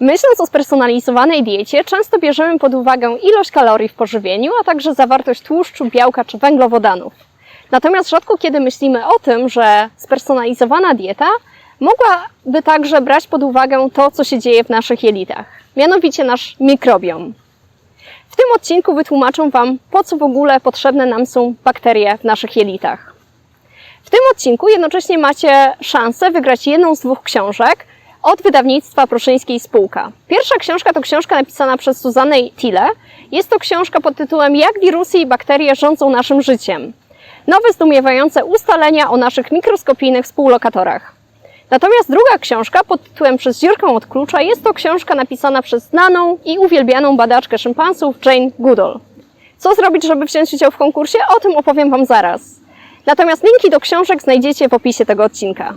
Myśląc o spersonalizowanej diecie, często bierzemy pod uwagę ilość kalorii w pożywieniu, a także zawartość tłuszczu, białka czy węglowodanów. Natomiast rzadko kiedy myślimy o tym, że spersonalizowana dieta mogłaby także brać pod uwagę to, co się dzieje w naszych jelitach, mianowicie nasz mikrobiom. W tym odcinku wytłumaczę Wam, po co w ogóle potrzebne nam są bakterie w naszych jelitach. W tym odcinku jednocześnie macie szansę wygrać jedną z dwóch książek od wydawnictwa Proszyńskiej Spółka. Pierwsza książka to książka napisana przez Suzannę Tille. Jest to książka pod tytułem Jak wirusy i bakterie rządzą naszym życiem. Nowe zdumiewające ustalenia o naszych mikroskopijnych współlokatorach. Natomiast druga książka pod tytułem Przez dziurkę od klucza jest to książka napisana przez znaną i uwielbianą badaczkę szympansów Jane Goodall. Co zrobić, żeby wziąć udział w konkursie? O tym opowiem Wam zaraz. Natomiast linki do książek znajdziecie w opisie tego odcinka.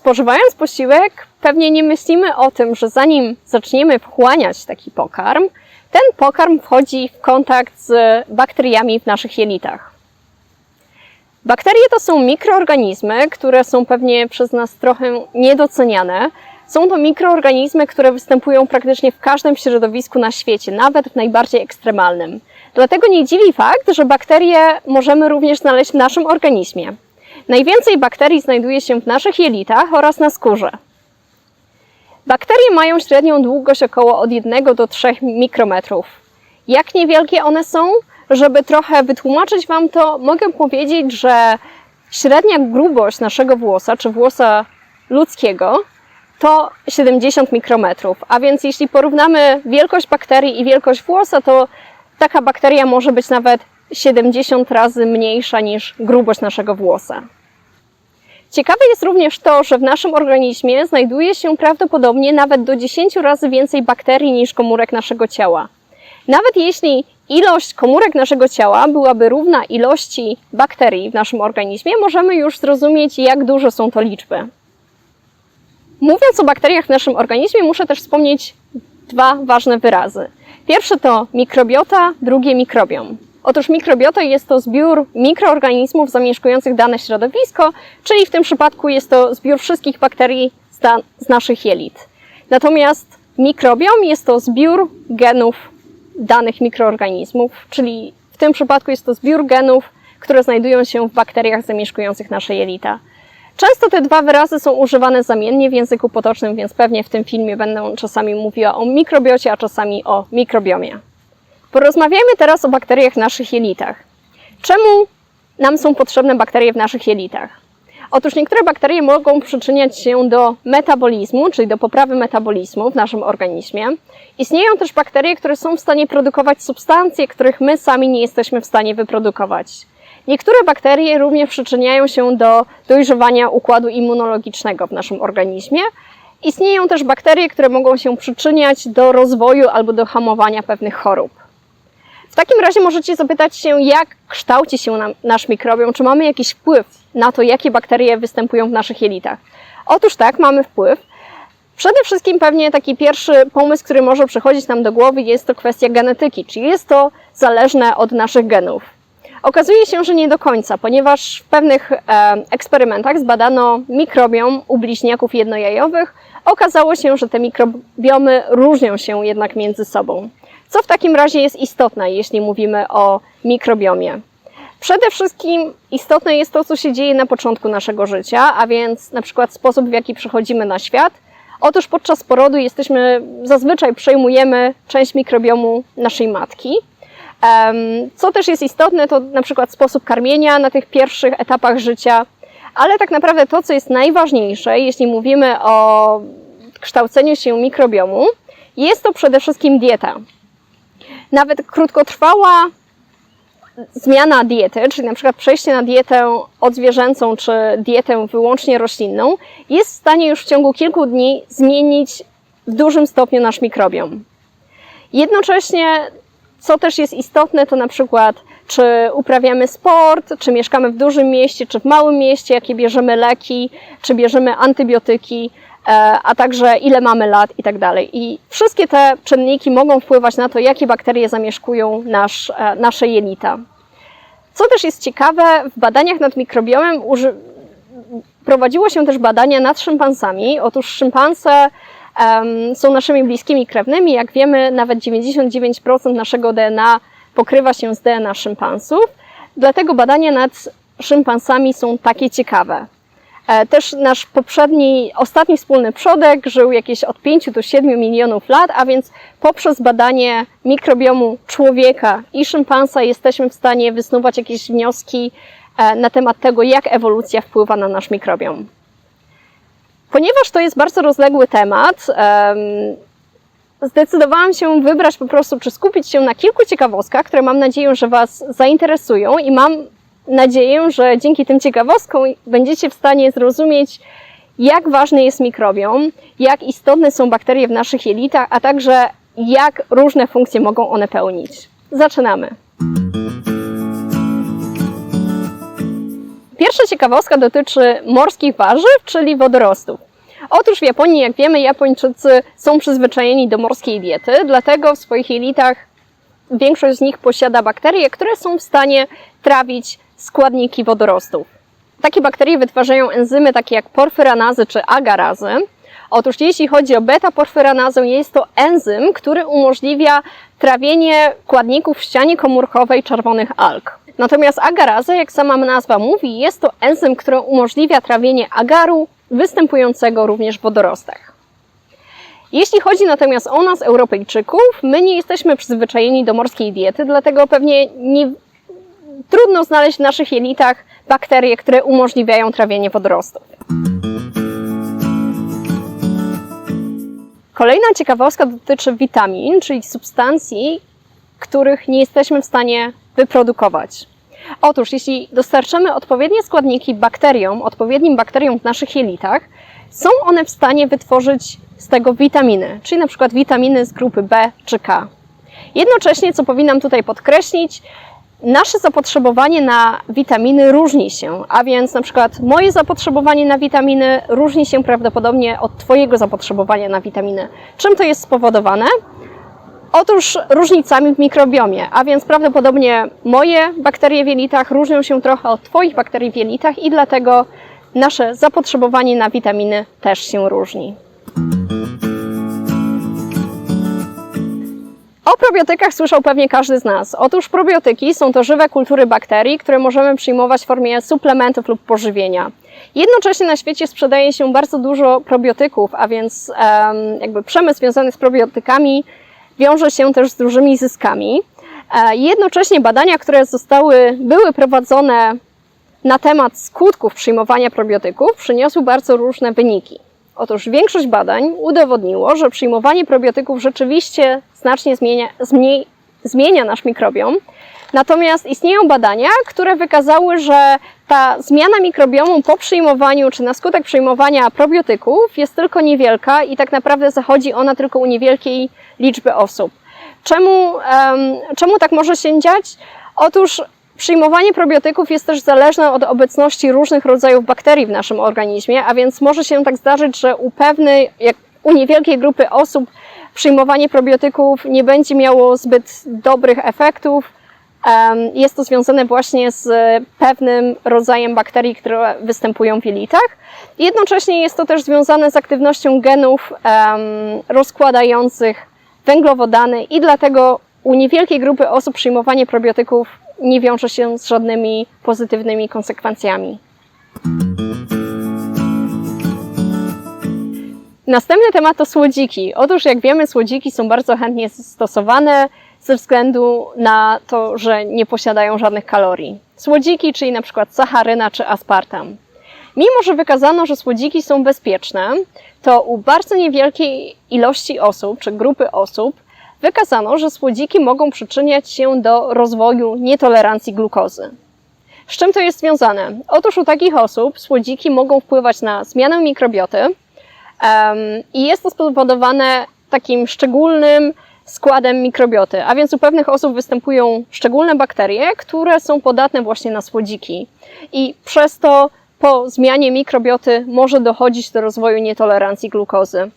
Spożywając posiłek, pewnie nie myślimy o tym, że zanim zaczniemy wchłaniać taki pokarm, ten pokarm wchodzi w kontakt z bakteriami w naszych jelitach. Bakterie to są mikroorganizmy, które są pewnie przez nas trochę niedoceniane. Są to mikroorganizmy, które występują praktycznie w każdym środowisku na świecie, nawet w najbardziej ekstremalnym. Dlatego nie dziwi fakt, że bakterie możemy również znaleźć w naszym organizmie. Najwięcej bakterii znajduje się w naszych jelitach oraz na skórze. Bakterie mają średnią długość około od 1 do 3 mikrometrów. Jak niewielkie one są? Żeby trochę wytłumaczyć Wam to, mogę powiedzieć, że średnia grubość naszego włosa, czy włosa ludzkiego, to 70 mikrometrów. A więc jeśli porównamy wielkość bakterii i wielkość włosa, to taka bakteria może być nawet 70 razy mniejsza niż grubość naszego włosa. Ciekawe jest również to, że w naszym organizmie znajduje się prawdopodobnie nawet do 10 razy więcej bakterii niż komórek naszego ciała. Nawet jeśli ilość komórek naszego ciała byłaby równa ilości bakterii w naszym organizmie, możemy już zrozumieć, jak duże są to liczby. Mówiąc o bakteriach w naszym organizmie, muszę też wspomnieć dwa ważne wyrazy. Pierwszy to mikrobiota, drugie mikrobiom. Otóż mikrobiota jest to zbiór mikroorganizmów zamieszkujących dane środowisko, czyli w tym przypadku jest to zbiór wszystkich bakterii z, z naszych jelit. Natomiast mikrobiom jest to zbiór genów danych mikroorganizmów, czyli w tym przypadku jest to zbiór genów, które znajdują się w bakteriach zamieszkujących nasze jelita. Często te dwa wyrazy są używane zamiennie w języku potocznym, więc pewnie w tym filmie będę czasami mówiła o mikrobiocie, a czasami o mikrobiomie. Porozmawiajmy teraz o bakteriach w naszych jelitach. Czemu nam są potrzebne bakterie w naszych jelitach? Otóż niektóre bakterie mogą przyczyniać się do metabolizmu, czyli do poprawy metabolizmu w naszym organizmie. Istnieją też bakterie, które są w stanie produkować substancje, których my sami nie jesteśmy w stanie wyprodukować. Niektóre bakterie również przyczyniają się do dojrzewania układu immunologicznego w naszym organizmie. Istnieją też bakterie, które mogą się przyczyniać do rozwoju albo do hamowania pewnych chorób. W takim razie możecie zapytać się, jak kształci się nam, nasz mikrobiom, czy mamy jakiś wpływ na to, jakie bakterie występują w naszych jelitach. Otóż tak, mamy wpływ. Przede wszystkim pewnie taki pierwszy pomysł, który może przychodzić nam do głowy, jest to kwestia genetyki, czyli jest to zależne od naszych genów. Okazuje się, że nie do końca, ponieważ w pewnych e, eksperymentach zbadano mikrobiom u bliźniaków jednojajowych. Okazało się, że te mikrobiomy różnią się jednak między sobą. Co w takim razie jest istotne, jeśli mówimy o mikrobiomie? Przede wszystkim istotne jest to, co się dzieje na początku naszego życia, a więc na przykład sposób, w jaki przychodzimy na świat. Otóż podczas porodu jesteśmy, zazwyczaj przejmujemy część mikrobiomu naszej matki. Co też jest istotne, to na przykład sposób karmienia na tych pierwszych etapach życia, ale tak naprawdę to, co jest najważniejsze, jeśli mówimy o kształceniu się mikrobiomu, jest to przede wszystkim dieta. Nawet krótkotrwała zmiana diety, czyli na przykład przejście na dietę odzwierzęcą czy dietę wyłącznie roślinną, jest w stanie już w ciągu kilku dni zmienić w dużym stopniu nasz mikrobiom. Jednocześnie, co też jest istotne, to na przykład czy uprawiamy sport, czy mieszkamy w dużym mieście, czy w małym mieście, jakie bierzemy leki, czy bierzemy antybiotyki, E, a także ile mamy lat i tak dalej. I wszystkie te czynniki mogą wpływać na to, jakie bakterie zamieszkują nasz, e, nasze jelita. Co też jest ciekawe, w badaniach nad mikrobiomem prowadziło się też badania nad szympansami. Otóż szympanse em, są naszymi bliskimi krewnymi. Jak wiemy, nawet 99% naszego DNA pokrywa się z DNA szympansów. Dlatego badania nad szympansami są takie ciekawe. E, Też nasz poprzedni, ostatni wspólny przodek żył jakieś od 5 do 7 milionów lat, a więc poprzez badanie mikrobiomu człowieka i szympansa jesteśmy w stanie wysnuwać jakieś wnioski e, na temat tego, jak ewolucja wpływa na nasz mikrobiom. Ponieważ to jest bardzo rozległy temat, em, zdecydowałam się wybrać po prostu, czy skupić się na kilku ciekawostkach, które mam nadzieję, że Was zainteresują i mam nadzieję, że dzięki tym ciekawostkom będziecie w stanie zrozumieć, jak ważny jest mikrobiom, jak istotne są bakterie w naszych jelitach, a także jak różne funkcje mogą one pełnić. Zaczynamy. Pierwsza ciekawostka dotyczy morskich warzyw, czyli wodorostów. Otóż w Japonii, jak wiemy, Japończycy są przyzwyczajeni do morskiej diety, dlatego w swoich jelitach większość z nich posiada bakterie, które są w stanie trawić składniki wodorostów. Takie bakterie wytwarzają enzymy takie jak porfyranazy czy agarazy. Otóż jeśli chodzi o beta-porfyranazę, jest to enzym, który umożliwia trawienie składników w ścianie komórkowej czerwonych alg. Natomiast agaraza, jak sama nazwa mówi, jest to enzym, który umożliwia trawienie agaru występującego również w wodorostach. Jeśli chodzi natomiast o nas, Europejczyków, my nie jesteśmy przyzwyczajeni do morskiej diety, dlatego pewnie nie, trudno znaleźć w naszych jelitach bakterie, które umożliwiają trawienie wodorostów. Kolejna ciekawostka dotyczy witamin, czyli substancji, których nie jesteśmy w stanie wyprodukować. Otóż, jeśli dostarczymy odpowiednie składniki bakteriom, odpowiednim bakteriom w naszych jelitach, są one w stanie wytworzyć z tego witaminy, czyli na przykład witaminy z grupy B czy K. Jednocześnie, co powinnam tutaj podkreślić, nasze zapotrzebowanie na witaminy różni się, a więc na przykład moje zapotrzebowanie na witaminy różni się prawdopodobnie od Twojego zapotrzebowania na witaminy. Czym to jest spowodowane? Otóż różnicami w mikrobiomie, a więc prawdopodobnie moje bakterie w jelitach różnią się trochę od Twoich bakterii w jelitach i dlatego nasze zapotrzebowanie na witaminy też się różni. O probiotykach słyszał pewnie każdy z nas. Otóż probiotyki są to żywe kultury bakterii, które możemy przyjmować w formie suplementów lub pożywienia. Jednocześnie na świecie sprzedaje się bardzo dużo probiotyków, a więc em, jakby przemysł związany z probiotykami wiąże się też z dużymi zyskami. E, Jednocześnie badania, które zostały, były prowadzone na temat skutków przyjmowania probiotyków, przyniosły bardzo różne wyniki. Otóż większość badań udowodniło, że przyjmowanie probiotyków rzeczywiście znacznie zmienia, zmieni, zmienia nasz mikrobiom. Natomiast istnieją badania, które wykazały, że ta zmiana mikrobiomu po przyjmowaniu, czy na skutek przyjmowania probiotyków jest tylko niewielka i tak naprawdę zachodzi ona tylko u niewielkiej liczby osób. Czemu, em, czemu tak może się dziać? Otóż Przyjmowanie probiotyków jest też zależne od obecności różnych rodzajów bakterii w naszym organizmie, a więc może się tak zdarzyć, że u pewnej, jak u niewielkiej grupy osób przyjmowanie probiotyków nie będzie miało zbyt dobrych efektów. Jest to związane właśnie z pewnym rodzajem bakterii, które występują w jelitach. Jednocześnie jest to też związane z aktywnością genów rozkładających węglowodany i dlatego u niewielkiej grupy osób przyjmowanie probiotyków nie wiąże się z żadnymi pozytywnymi konsekwencjami. Następny temat to słodziki. Otóż, jak wiemy, słodziki są bardzo chętnie stosowane ze względu na to, że nie posiadają żadnych kalorii. Słodziki, czyli na przykład sacharyna czy aspartam. Mimo, że wykazano, że słodziki są bezpieczne, to u bardzo niewielkiej ilości osób czy grupy osób wykazano, że słodziki mogą przyczyniać się do rozwoju nietolerancji glukozy. Z czym to jest związane? Otóż u takich osób słodziki mogą wpływać na zmianę mikrobioty em, i jest to spowodowane takim szczególnym składem mikrobioty, a więc u pewnych osób występują szczególne bakterie, które są podatne właśnie na słodziki i przez to po zmianie mikrobioty może dochodzić do rozwoju nietolerancji glukozy.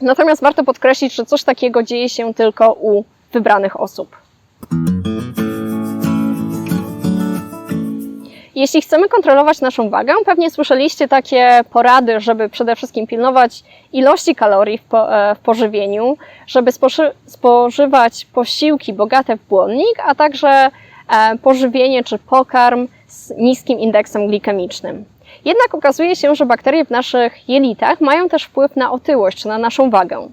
Natomiast warto podkreślić, że coś takiego dzieje się tylko u wybranych osób. Jeśli chcemy kontrolować naszą wagę, pewnie słyszeliście takie porady, żeby przede wszystkim pilnować ilości kalorii w, po, e, w pożywieniu, żeby spoży, spożywać posiłki bogate w błonnik, a także e, pożywienie czy pokarm z niskim indeksem glikemicznym. Jednak okazuje się, że bakterie w naszych jelitach mają też wpływ na otyłość na naszą wagę.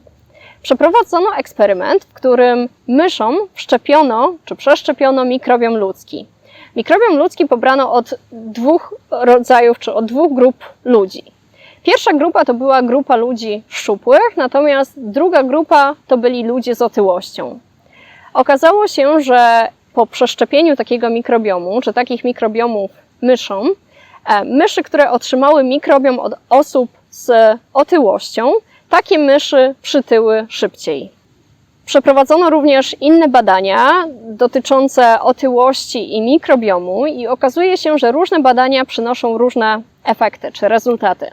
Przeprowadzono eksperyment, w którym myszom wszczepiono czy przeszczepiono mikrobiom ludzki. Mikrobiom ludzki pobrano od dwóch rodzajów czy od dwóch grup ludzi. Pierwsza grupa to była grupa ludzi szczupłych, natomiast druga grupa to byli ludzie z otyłością. Okazało się, że po przeszczepieniu takiego mikrobiomu, czy takich mikrobiomów myszom, e, myszy, które otrzymały mikrobiom od osób z otyłością, takie myszy przytyły szybciej. Przeprowadzono również inne badania dotyczące otyłości i mikrobiomu, i okazuje się, że różne badania przynoszą różne efekty czy rezultaty.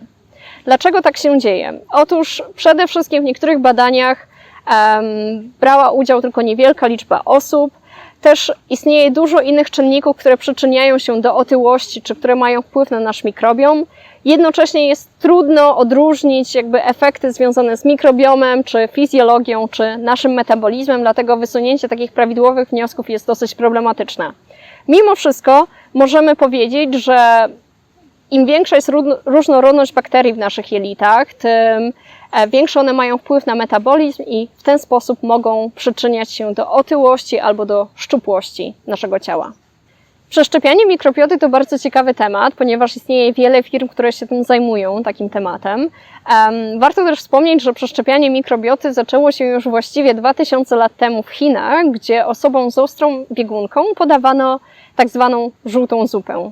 Dlaczego tak się dzieje? Otóż przede wszystkim w niektórych badaniach um, brała udział tylko niewielka liczba osób. Też istnieje dużo innych czynników, które przyczyniają się do otyłości, czy które mają wpływ na nasz mikrobiom. Jednocześnie jest trudno odróżnić jakby efekty związane z mikrobiomem, czy fizjologią, czy naszym metabolizmem, dlatego wysunięcie takich prawidłowych wniosków jest dosyć problematyczne. Mimo wszystko możemy powiedzieć, że im większa jest różnorodność bakterii w naszych jelitach, tym e, większy one mają wpływ na metabolizm i w ten sposób mogą przyczyniać się do otyłości albo do szczupłości naszego ciała. Przeszczepianie mikrobioty to bardzo ciekawy temat, ponieważ istnieje wiele firm, które się tym zajmują, takim tematem. warto też wspomnieć, że przeszczepianie mikrobioty zaczęło się już właściwie 2000 lat temu w Chinach, gdzie osobom z ostrą biegunką podawano tak zwaną żółtą zupę.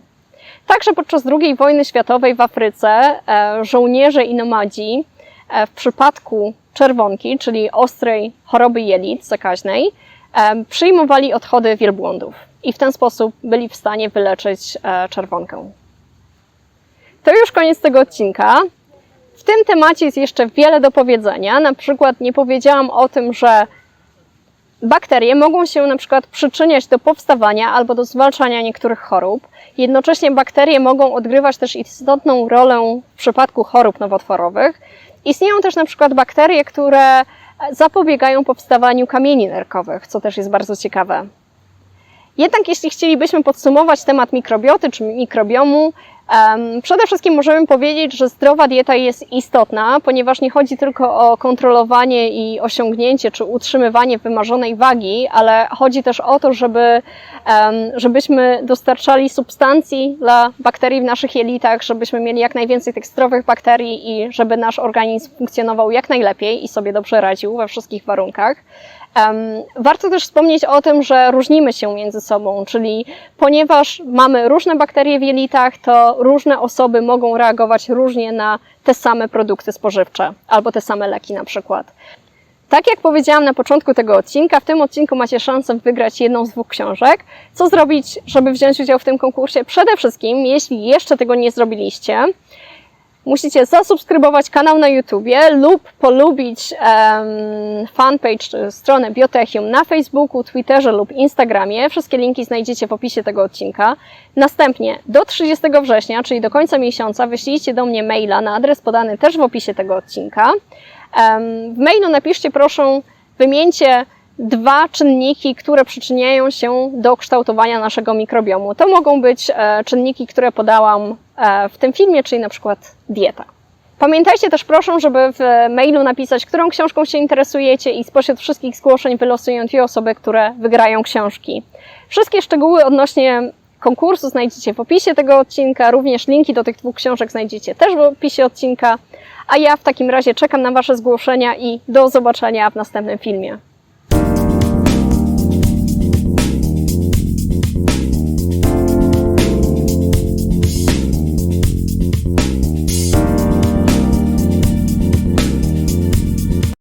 Także podczas II wojny światowej w Afryce e, żołnierze i nomadzi e, w przypadku czerwonki, czyli ostrej choroby jelit zakaźnej, e, przyjmowali odchody wielbłądów i w ten sposób byli w stanie wyleczyć czerwonkę. To już koniec tego odcinka. W tym temacie jest jeszcze wiele do powiedzenia. Na przykład nie powiedziałam o tym, że bakterie mogą się na przykład przyczyniać do powstawania albo do zwalczania niektórych chorób. Jednocześnie bakterie mogą odgrywać też istotną rolę w przypadku chorób nowotworowych. Istnieją też na przykład bakterie, które zapobiegają powstawaniu kamieni nerkowych, co też jest bardzo ciekawe. Jednak jeśli chcielibyśmy podsumować temat mikrobioty czy mikrobiomu, Przede wszystkim możemy powiedzieć, że zdrowa dieta jest istotna, ponieważ nie chodzi tylko o kontrolowanie i osiągnięcie czy utrzymywanie wymarzonej wagi, ale chodzi też o to, żeby, żebyśmy dostarczali substancji dla bakterii w naszych jelitach, żebyśmy mieli jak najwięcej tych zdrowych bakterii i żeby nasz organizm funkcjonował jak najlepiej i sobie dobrze radził we wszystkich warunkach. Warto też wspomnieć o tym, że różnimy się między sobą, czyli ponieważ mamy różne bakterie w jelitach, to różne osoby mogą reagować różnie na te same produkty spożywcze albo te same leki na przykład. Tak jak powiedziałam na początku tego odcinka, w tym odcinku macie szansę wygrać jedną z dwóch książek. Co zrobić, żeby wziąć udział w tym konkursie? Przede wszystkim, jeśli jeszcze tego nie zrobiliście, musicie zasubskrybować kanał na YouTubie lub polubić um, fanpage czy stronę Biotechium na Facebooku, Twitterze lub Instagramie. Wszystkie linki znajdziecie w opisie tego odcinka. Następnie do 30 września, czyli do końca miesiąca, wyślijcie do mnie maila na adres podany też w opisie tego odcinka. Um, w mailu napiszcie proszę, wymieńcie dwa czynniki, które przyczyniają się do kształtowania naszego mikrobiomu. To mogą być e, czynniki, które podałam e, w tym filmie, czyli na przykład dieta. Pamiętajcie też proszę, żeby w mailu napisać, którą książką się interesujecie i spośród wszystkich zgłoszeń wylosuję dwie osoby, które wygrają książki. Wszystkie szczegóły odnośnie konkursu znajdziecie w opisie tego odcinka, również linki do tych dwóch książek znajdziecie też w opisie odcinka, a ja w takim razie czekam na Wasze zgłoszenia i do zobaczenia w następnym filmie.